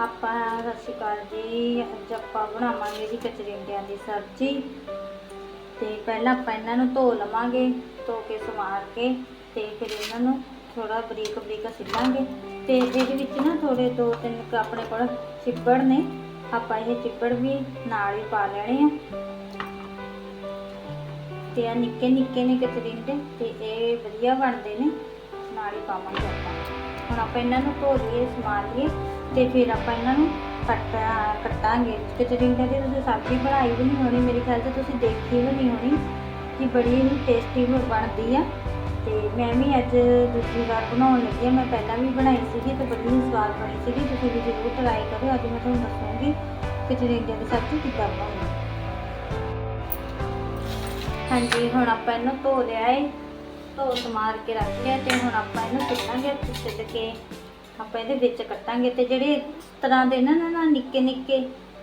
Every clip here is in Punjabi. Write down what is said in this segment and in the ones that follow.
ਆਪਾਂ ਸਤਿ ਸ਼੍ਰੀ ਅਕਾਲ ਜੀ। ਅੱਜ ਆਪਾਂ ਬਣਾਵਾਂਗੇ ਜੀ ਕਚਰਿੰਡਿਆਂ ਦੀ ਸਬਜ਼ੀ। ਤੇ ਪਹਿਲਾਂ ਆਪਾਂ ਇਹਨਾਂ ਨੂੰ ਧੋ ਲਵਾਂਗੇ, ਧੋ ਕੇ ਸਵਾਰ ਕੇ ਤੇ ਫਿਰ ਇਹਨਾਂ ਨੂੰ ਥੋੜਾ ਬਰੀਕ ਬਰੀਕ ਸਿੱਲਾਂਗੇ। ਤੇ ਇਹਦੇ ਵਿੱਚ ਨਾ ਥੋੜੇ ਦੋ ਤਿੰਨ ਆਪਣੇ ਕੋਲ ਚਿੱਬੜ ਨੇ, ਆਪਾਂ ਇਹ ਚਿੱਬੜ ਵੀ ਨਾਲ ਹੀ ਪਾ ਲੈਣੇ ਆ। ਤੇ ਆ ਨਿੱਕੇ ਨਿੱਕੇ ਨੇ ਕਚਰਿੰਡੇ ਤੇ ਇਹ ਵਧੀਆ ਬਣਦੇ ਨੇ, ਨਾਲ ਹੀ ਪਾਵਾਂਗੇ ਆਪਾਂ। ਹੁਣ ਆਪਾਂ ਇਹਨਾਂ ਨੂੰ ਧੋ ਲਈਏ ਸਮਾਰ ਲਈਏ। ਤੇ ਫਿਰ ਆਪਾਂ ਇਹਨਾਂ ਨੂੰ ਕੱਟ, ਕੱਟਾਂਗੇ। ਕਚਰਿੰਡੇ ਦੀ ਤੁਸੀਂ ਸਬਜ਼ੀ ਬਣਾਈ ਵੀ ਨਹੀਂ ਹੋਣੀ, ਮੇਰੇ ਖਿਆਲ 'ਚ ਤੁਸੀਂ ਦੇਖੀ ਵੀ ਨਹੀਂ ਹੋਣੀ ਕਿ ਬੜੀ ਹੀ ਟੇਸਟੀ ਬਣਦੀ ਆ। ਤੇ ਮੈਂ ਵੀ ਅੱਜ ਦੂਜੀ ਵਾਰ ਬਣਾਉਣ ਲੱਗੀ ਆ। ਮੈਂ ਪਹਿਲਾਂ ਵੀ ਬਣਾਈ ਸੀਗੀ ਤੇ ਬੜੀ ਹੀ ਸਵਾਦ ਬਣੀ ਸੀਗੀ। ਤੁਸੀਂ ਵੀ ਜ਼ਰੂਰ ਟਰਾਈ ਕਰੋ। ਅੱਜ ਮੈਂ ਤੁਹਾਨੂੰ ਦੱਸੂੰਗੀ ਕਚਰਿੰਡੇ ਦੀ ਸਬਜ਼ੀ ਕਿੱਦਾਂ ਬਣਾਉਣੀ ਹਾਂਜੀ, ਹੁਣ ਆਪਾਂ ਇਹਨੂੰ ਧੋ ਲਿਆ ਏ। ਧੋ ਸਮਾਰ ਕੇ ਰੱਖ ਲਿਆ ਤੇ ਹੁਣ ਆਪਾਂ ਇਹਨੂੰ ਸਿੱਟਾਂਗੇ ਸਿੱਟ ਕੇ ਆਪਾਂ ਇਹਦੇ ਵਿੱਚ ਕੱਟਾਂਗੇ ਤੇ ਜਿਹੜੇ ਇਸ ਤਰ੍ਹਾਂ ਦੇ ਨਾ ਨਾ ਨਿੱਕੇ ਨਿੱਕੇ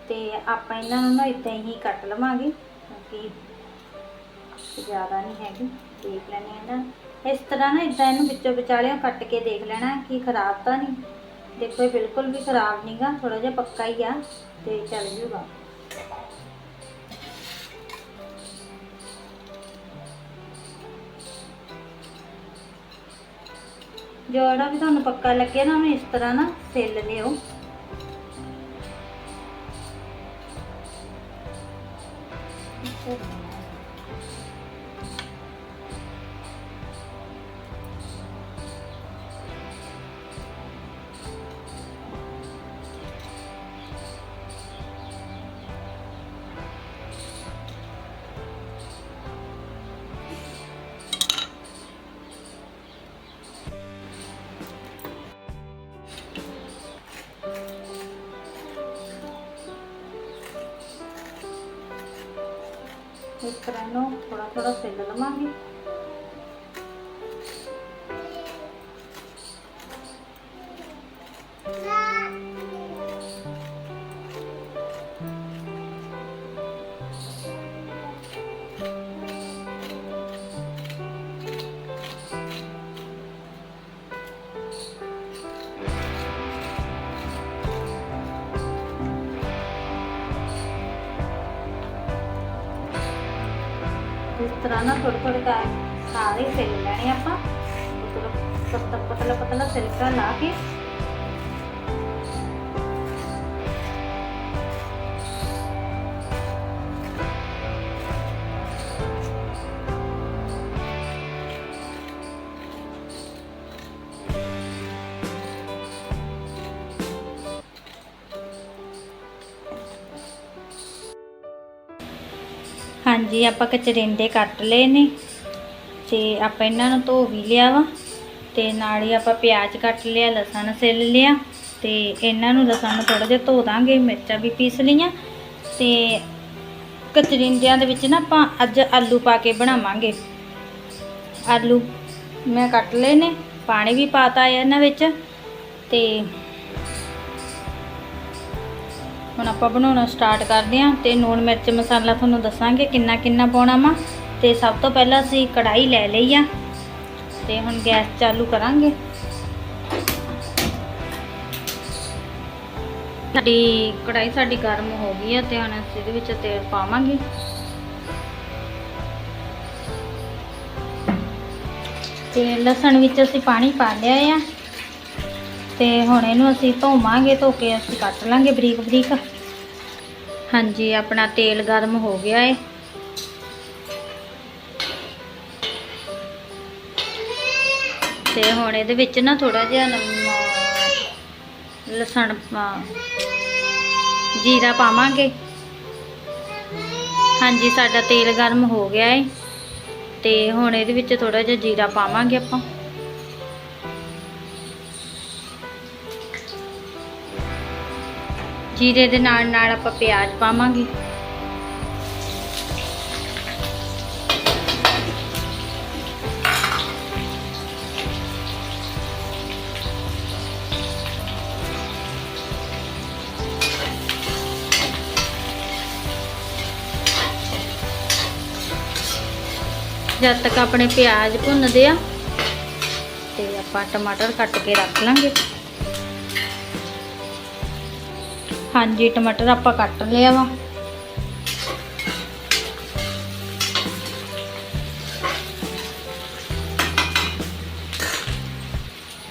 ਤੇ ਆਪਾਂ ਇਹਨਾਂ ਨੂੰ ਨਾ ਇਦਾਂ ਹੀ ਕੱਟ ਲਵਾਂਗੇ ਕਿਉਂਕਿ ਜ਼ਿਆਦਾ ਨਹੀਂ ਹੈਗੀ, ਦੇਖ ਲੈਣੇ ਆ ਨਾ। ਇਸ ਤਰ੍ਹਾਂ ਨਾ ਇਦਾਂ ਇਹਨੂੰ ਵਿੱਚੋਂ ਵਿਚਾਲਿਓਂ ਕੱਟ ਕੇ ਦੇਖ ਲੈਣਾ ਕਿ ਖਰਾਬ ਤਾਂ ਨਹੀਂ। ਦੇਖੋ ਬਿਲਕੁਲ ਵੀ ਖਰਾਬ ਨਹੀਂਗਾ ਥੋੜਾ ਜਿਹਾ ਪੱਕਾ ਹੀ ਆ ਤੇ ਚੱਲ ਜੂਗਾ। ਜਿਹੜਾ ਵੀ ਤੁਹਾਨੂੰ ਪੱਕਾ ਲੱਗੇ ਨਾ ਉਹਨੂੰ ਇਸ ਤਰ੍ਹਾਂ ਨਾ ਸਿੱਲ ਲਿਓ। ਇਸ ਤਰ੍ਹਾਂ ਨੂੰ ਥੋੜਾ ਥੋੜਾ ਸਿੱਲ ਲਵਾਂਗੇ। ਤਰ੍ਹਾਂ ਨਾ ਥੋੜੇ ਥੋੜੇ ਕਰ ਸਾਰੇ ਸਿੱਲ ਲੈਣੇ ਆਪਾਂ। ਪਤਲਾ ਪਤਲਾ ਪਤਲਾ ਸਿਲਕਾ ਲਾ ਕੇ ਹਾਂਜੀ, ਆਪਾਂ ਕਚਰਿੰਡੇ ਕੱਟ ਲਏ ਨੇ ਤੇ ਆਪਾਂ ਇਹਨਾਂ ਨੂੰ ਧੋ ਵੀ ਲਿਆ ਵਾ ਤੇ ਨਾਲ ਹੀ ਆਪਾਂ ਪਿਆਜ਼ ਕੱਟ ਲਿਆ, ਲਸਣ ਸਿੱਲ ਲਿਆ ਤੇ ਇਹਨਾਂ ਨੂੰ ਲਸਣ ਨੂੰ ਥੋੜਾ ਜਿਹਾ ਧੋ ਦਾਂਗੇ, ਮਿਰਚਾਂ ਵੀ ਪੀਸ ਲਈਆਂ ਤੇ ਕਚਰਿੰਦਿਆਂ ਦੇ ਵਿੱਚ ਨਾ ਆਪਾਂ ਅੱਜ ਆਲੂ ਪਾ ਕੇ ਬਣਾਵਾਂਗੇ। ਆਲੂ ਮੈਂ ਕੱਟ ਲਏ ਨੇ, ਪਾਣੀ ਵੀ ਪਾਤਾ ਹੈ ਇਹਨਾਂ ਵਿੱਚ ਤੇ ਹੁਣ ਆਪਾਂ ਬਣਾਉਣਾ ਸਟਾਰਟ ਕਰਦੇ ਹਾਂ ਤੇ ਨੂਣ ਮਿਰਚ ਮਸਾਲਾ ਤੁਹਾਨੂੰ ਦੱਸਾਂਗੇ ਕਿੰਨਾ ਕਿੰਨਾ ਪਾਉਣਾ ਵਾ ਤੇ ਸਭ ਤੋਂ ਪਹਿਲਾਂ ਅਸੀਂ ਕੜਾਈ ਲੈ ਲਈ ਆ ਤੇ ਹੁਣ ਗੈਸ ਚਾਲੂ ਕਰਾਂਗੇ। ਸਾਡੀ ਕੜਾਈ ਸਾਡੀ ਗਰਮ ਹੋ ਗਈ ਆ ਤੇ ਹੁਣ ਅਸੀਂ ਇਹਦੇ ਵਿੱਚ ਤੇਲ ਪਾਵਾਂਗੇ। ਤੇ ਲਸਣ ਵਿੱਚ ਅਸੀਂ ਪਾਣੀ ਪਾ ਲਿਆ ਆ। ਤੇ ਹੁਣ ਇਹਨੂੰ ਅਸੀਂ ਧੋਵਾਂਗੇ, ਧੋ ਕੇ ਅਸੀਂ ਕੱਟ ਲਾਂਗੇ ਬਰੀਕ ਬਰੀਕ। ਹਾਂਜੀ, ਆਪਣਾ ਤੇਲ ਗਰਮ ਹੋ ਗਿਆ ਏ। ਤੇ ਹੁਣ ਇਹਦੇ ਵਿੱਚ ਨਾ ਥੋੜਾ ਜਿਹਾ ਲਸਣ ਜੀਰਾ ਪਾਵਾਂਗੇ। ਹਾਂਜੀ, ਸਾਡਾ ਤੇਲ ਗਰਮ ਹੋ ਗਿਆ ਏ। ਤੇ ਹੁਣ ਇਹਦੇ ਵਿੱਚ ਥੋੜਾ ਜਿਹਾ ਜੀਰਾ ਪਾਵਾਂਗੇ ਆਪਾਂ। ਜੀਰੇ ਦੇ ਨਾਲ ਨਾਲ ਆਪਾਂ ਪਿਆਜ਼ ਪਾਵਾਂਗੇ। ਜਦ ਤੱਕ ਆਪਣੇ ਪਿਆਜ਼ ਭੁੰਨਦੇ ਆ, ਤੇ ਆਪਾਂ ਟਮਾਟਰ ਕੱਟ ਕੇ ਰੱਖ ਲਾਂਗੇ। ਹਾਂਜੀ, ਟਮਾਟਰ ਆਪਾਂ ਕੱਟ ਲਿਆ ਵਾ।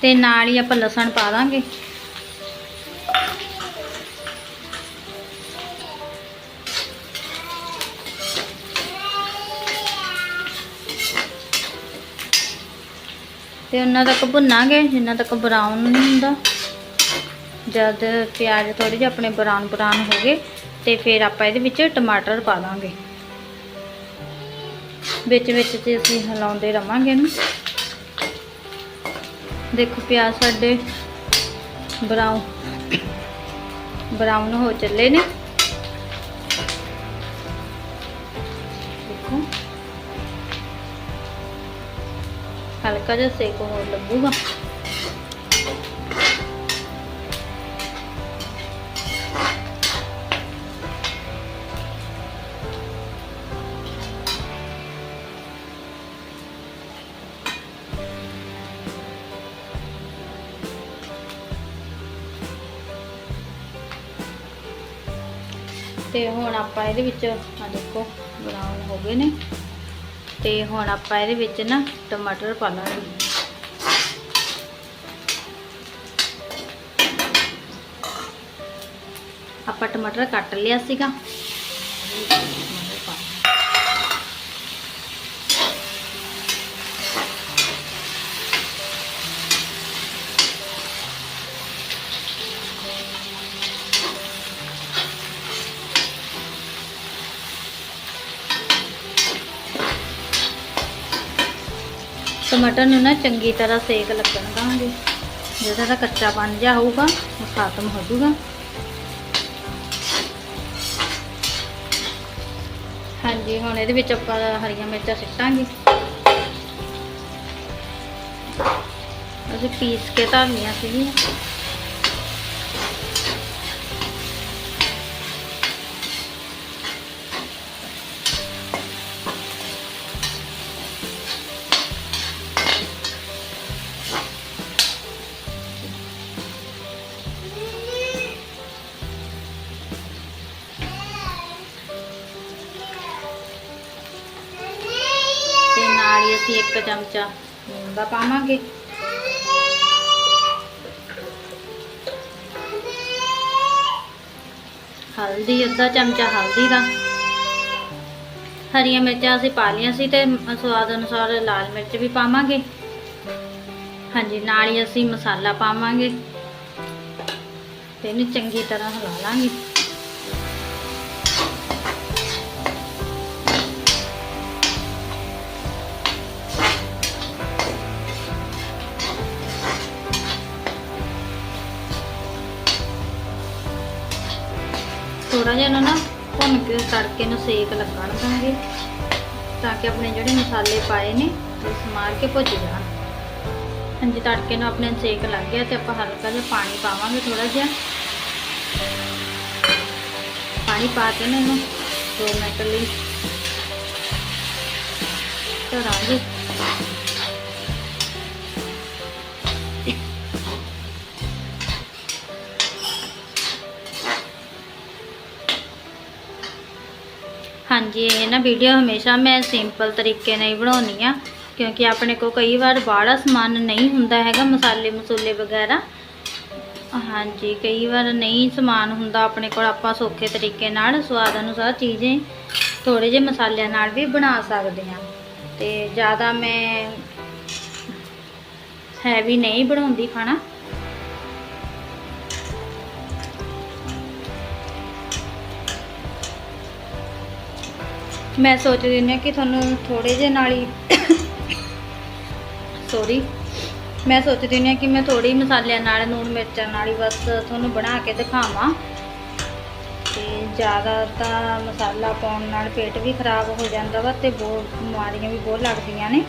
ਤੇ ਨਾਲ ਹੀ ਆਪਾਂ ਲਸਣ ਪਾ ਦਾਂਗੇ। ਤੇ ਉਹਨਾਂ ਤੱਕ ਭੁੰਨਾਂਗੇ, ਜਿੰਨਾ ਤੱਕ ਬਰਾਊਨ ਨਹੀਂ ਹੁੰਦਾ। ਜਦ ਪਿਆਜ਼ ਥੋੜੇ ਜਿਹਾ ਆਪਣੇ ਬਰਾਊਨ ਬਰਾਊਨ ਹੋ ਗਏ ਤੇ ਫਿਰ ਆਪਾਂ ਇਹਦੇ ਵਿੱਚ ਟਮਾਟਰ ਪਾ ਦਾਂਗੇ। ਵਿੱਚ ਵਿੱਚ ਤੇ ਅਸੀਂ ਹਿਲਾਉਂਦੇ ਰਵਾਂਗੇ ਇਹਨੂੰ। ਦੇਖੋ ਪਿਆਜ਼ ਸਾਡੇ ਬਰਾਊਨ ਬਰਾਊਨ ਹੋ ਚੱਲੇ ਨੇ। ਦੇਖੋ। ਹਲਕਾ ਜਿਹਾ ਸੇਕ ਹੋਰ ਲੱਗੂਗਾ। ਤੇ ਹੁਣ ਆਪਾਂ ਇਹਦੇ ਵਿੱਚ ਆ ਦੇਖੋ ਬਰਾਊਨ ਹੋ ਗਏ ਨੇ। ਤੇ ਹੁਣ ਆਪਾਂ ਇਹਦੇ ਵਿੱਚ ਨਾ ਟਮਾਟਰ ਪਾ ਲਾਂਗੇ। ਆਪਾਂ ਟਮਾਟਰ ਕੱਟ ਲਿਆ ਸੀਗਾ ਟਮਾਟਰ ਪਾ ਟਮਾਟਰ ਨੂੰ ਨਾ ਚੰਗੀ ਤਰ੍ਹਾਂ ਸੇਕ ਲੱਗਣ ਦਾਂਗੇ। ਜਿਹੜਾ ਦਾ ਕੱਚਾ ਬਣ ਜਾ ਹੋਊਗਾ, ਉਹ ਖਤਮ ਹੋ ਜਾਊਗਾ। ਹਾਂਜੀ, ਹੁਣ ਇਹਦੇ ਵਿੱਚ ਆਪਾਂ ਹਰੀਆਂ ਮਿਰਚਾਂ ਸਿੱਟਾਂਗੇ। ਅਸੀਂ ਪੀਸ ਕੇ ਧਰਨੀਆਂ ਸੀਗੀਆਂ। ਨਾਲ ਹੀ ਅਸੀਂ ਇੱਕ ਚਮਚਾ ਲੂਣ ਦਾ ਪਾਵਾਂਗੇ। ਹਲਦੀ, ਅੱਧਾ ਚਮਚਾ ਹਲਦੀ ਦਾ। ਹਰੀਆਂ ਮਿਰਚਾਂ ਅਸੀਂ ਪਾ ਲਈਆਂ ਸੀ ਤੇ ਸਵਾਦ ਅਨੁਸਾਰ ਲਾਲ ਮਿਰਚ ਵੀ ਪਾਵਾਂਗੇ। ਹਾਂਜੀ, ਨਾਲ ਹੀ ਅਸੀਂ ਮਸਾਲਾ ਪਾਵਾਂਗੇ। ਤੇ ਇਹਨੂੰ ਚੰਗੀ ਤਰ੍ਹਾਂ ਹਿਲਾ ਲਾਂਗੇ। ਥੋੜਾ ਜਿਹਾ ਨਾ ਭੁੰਨ ਕੇ ਤੜਕੇ ਨੂੰ ਸੇਕ ਲੱਗਣ ਦਾਂਗੇ ਤਾਂ ਕਿ ਆਪਣੇ ਜਿਹੜੇ ਮਸਾਲੇ ਪਾਏ ਨੇ ਉਹ ਸਮਾਰ ਕੇ ਭੁੱਜ ਜਾਣ। ਹਾਂਜੀ, ਤੜਕੇ ਨੂੰ ਆਪਣੇ ਨੂੰ ਸੇਕ ਲੱਗ ਗਿਆ ਤੇ ਆਪਾਂ ਹਲਕਾ ਜਿਹਾ ਪਾਣੀ ਪਾਵਾਂਗੇ ਥੋੜਾ ਜਿਹਾ। ਪਾਣੀ ਪਾ ਕੇ ਨਾ ਇਹਨੂੰ 2 ਮਿੰਟ ਲਈ ਧਰਾਂਗੇ। ਹਾਂਜੀ, ਇਹ ਨਾ ਵੀਡੀਓ ਹਮੇਸ਼ਾ ਮੈਂ ਸਿੰਪਲ ਤਰੀਕੇ ਨਾਲ ਹੀ ਬਣਾਉਣੀ ਆ ਕਿਉਂਕਿ ਆਪਣੇ ਕੋਲ ਕਈ ਵਾਰ ਬਾਹਲਾ ਸਮਾਨ ਨਹੀਂ ਹੁੰਦਾ ਹੈਗਾ, ਮਸਾਲੇ ਮਸੂਲੇ ਵਗੈਰਾ। ਹਾਂਜੀ, ਕਈ ਵਾਰ ਨਹੀਂ ਸਮਾਨ ਹੁੰਦਾ ਆਪਣੇ ਕੋਲ, ਆਪਾਂ ਸੌਖੇ ਤਰੀਕੇ ਨਾਲ ਸਵਾਦ ਅਨੁਸਾਰ ਚੀਜ਼ੇ ਥੋੜੇ ਜਿਹੇ ਮਸਾਲਿਆਂ ਨਾਲ ਵੀ ਬਣਾ ਸਕਦੇ ਹਾਂ। ਤੇ ਜ਼ਿਆਦਾ ਮੈਂ ਹੈਵੀ ਨਹੀਂ ਬਣਾਉਂਦੀ ਖਾਣਾ। ਮੈਂ ਸੋਚਦੀ ਹੁੰਦੀ ਹਾਂ ਕਿ ਤੁਹਾਨੂੰ ਥੋੜੇ ਜਿਹੇ ਨਾਲ ਹੀ ਸੌਰੀ ਮੈਂ ਸੋਚਦੀ ਹੁੰਦੀ ਹਾਂ ਕਿ ਮੈਂ ਥੋੜੀ ਮਸਾਲਿਆਂ ਨਾਲ ਨੂਣ ਮਿਰਚਾਂ ਨਾਲ ਹੀ ਬਸ ਤੁਹਾਨੂੰ ਬਣਾ ਕੇ ਦਿਖਾਵਾਂ। ਤੇ ਜ਼ਿਆਦਾ ਤਾਂ ਮਸਾਲਾ ਪਾਉਣ ਨਾਲ ਪੇਟ ਵੀ ਖਰਾਬ ਹੋ ਜਾਂਦਾ ਵਾ ਤੇ ਬਹੁਤ ਬਿਮਾਰੀਆਂ ਵੀ ਬਹੁਤ ਲੱਗਦੀਆਂ ਨੇ।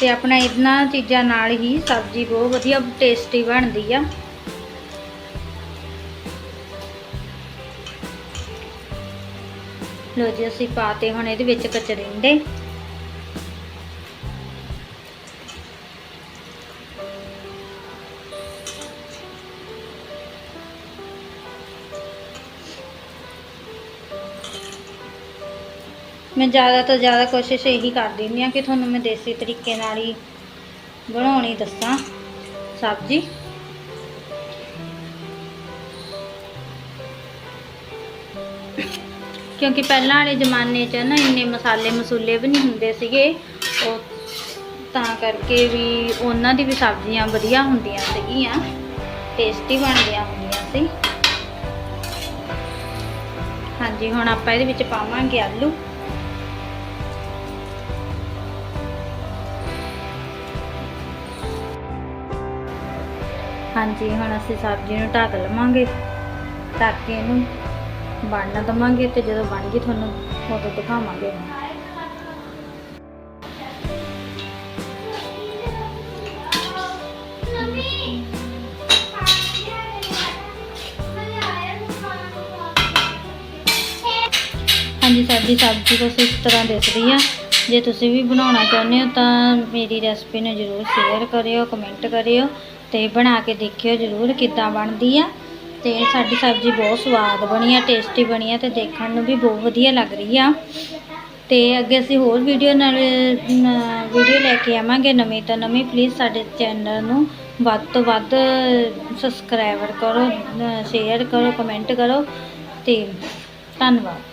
ਤੇ ਆਪਣਾ ਇਹਨਾਂ ਚੀਜ਼ਾਂ ਨਾਲ ਹੀ ਸਬਜ਼ੀ ਬਹੁਤ ਵਧੀਆ ਟੇਸਟੀ ਬਣਦੀ ਆ। ਲੋ ਜੀ, ਅਸੀਂ ਪਾਤੇ ਹੁਣ ਇਹਦੇ ਵਿੱਚ ਕਚਰਿੰਡੇ ਮੈਂ ਜ਼ਿਆਦਾ ਤੋਂ ਜ਼ਿਆਦਾ ਕੋਸ਼ਿਸ਼ ਇਹੀ ਕਰਦੀ ਹੁੰਦੀ ਆ ਕਿ ਤੁਹਾਨੂੰ ਮੈਂ ਦੇਸੀ ਤਰੀਕੇ ਨਾਲ ਹੀ ਬਣਾਉਣੀ ਦੱਸਾਂ। ਸਬਜ਼ੀ ਕਿਉਂਕਿ ਪਹਿਲਾਂ ਵਾਲੇ ਜ਼ਮਾਨੇ 'ਚ ਨਾ ਇੰਨੇ ਮਸਾਲੇ ਮਸੂਲੇ ਵੀ ਨਹੀਂ ਹੁੰਦੇ ਸੀਗੇ। ਉਹ ਤਾਂ ਕਰਕੇ ਵੀ ਉਹਨਾਂ ਦੀ ਵੀ ਸਬਜ਼ੀਆਂ ਵਧੀਆ ਹੁੰਦੀਆਂ ਸੀਗੀਆਂ ਟੇਸਟੀ ਬਣਦੀਆਂ ਹੁੰਦੀਆਂ ਸੀ। ਹਾਂਜੀ, ਹੁਣ ਆਪਾਂ ਇਹਦੇ ਵਿੱਚ ਪਾਵਾਂਗੇ ਆਲੂ। ਹਾਂਜੀ, ਹੁਣ ਅਸੀਂ ਸਬਜ਼ੀ ਨੂੰ ਢੱਕ ਲਵਾਂਗੇ। ਤਾਂ ਕਿ ਇਹਨੂੰ ਬਣਨ ਦਵਾਂਗੇ ਤੇ ਜਦੋਂ ਬਣ ਗਈ ਤੁਹਾਨੂੰ, ਉਦੋਂ ਦਿਖਾਵਾਂਗੇ। ਹਾਂਜੀ ਸਾਡੀ ਸਬਜ਼ੀ ਕੁਛ ਇਸ ਤਰ੍ਹਾਂ ਦਿਸਦੀ ਆ। ਜੇ ਤੁਸੀਂ ਵੀ ਬਣਾਉਣਾ ਚਾਹੁੰਦੇ ਹੋ ਤਾਂ ਮੇਰੀ ਰੈਸਪੀ ਨੂੰ ਜ਼ਰੂਰ ਸ਼ੇਅਰ ਕਰਿਓ, ਕਮੈਂਟ ਕਰਿਓ ਤੇ ਬਣਾ ਕੇ ਦੇਖਿਓ ਜ਼ਰੂਰ ਕਿੱਦਾਂ ਬਣਦੀ ਆ। ਤੇ ਸਾਡੀ ਸਬਜ਼ੀ ਬਹੁਤ ਸਵਾਦ ਬਣੀ ਆ ਟੇਸਟੀ ਬਣੀ ਆ ਤੇ ਦੇਖਣ ਨੂੰ ਵੀ ਬਹੁਤ ਵਧੀਆ ਲੱਗ ਰਹੀ ਆ। ਤੇ ਅੱਗੇ ਅਸੀਂ ਹੋਰ ਵੀਡੀਓ ਨਾਲ ਵੀਡੀਓ ਲੈ ਕੇ ਆਵਾਂਗੇ ਨਵੀਂ ਤੋਂ ਨਵੀਂ। ਪਲੀਜ਼ ਸਾਡੇ ਚੈਨਲ ਨੂੰ ਵੱਧ ਤੋਂ ਵੱਧ ਸਬਸਕ੍ਰਾਈਬਰ ਕਰੋ ਸ਼ੇਅਰ ਕਰੋ ਕਮੈਂਟ ਕਰੋ ਤੇ ਧੰਨਵਾਦ।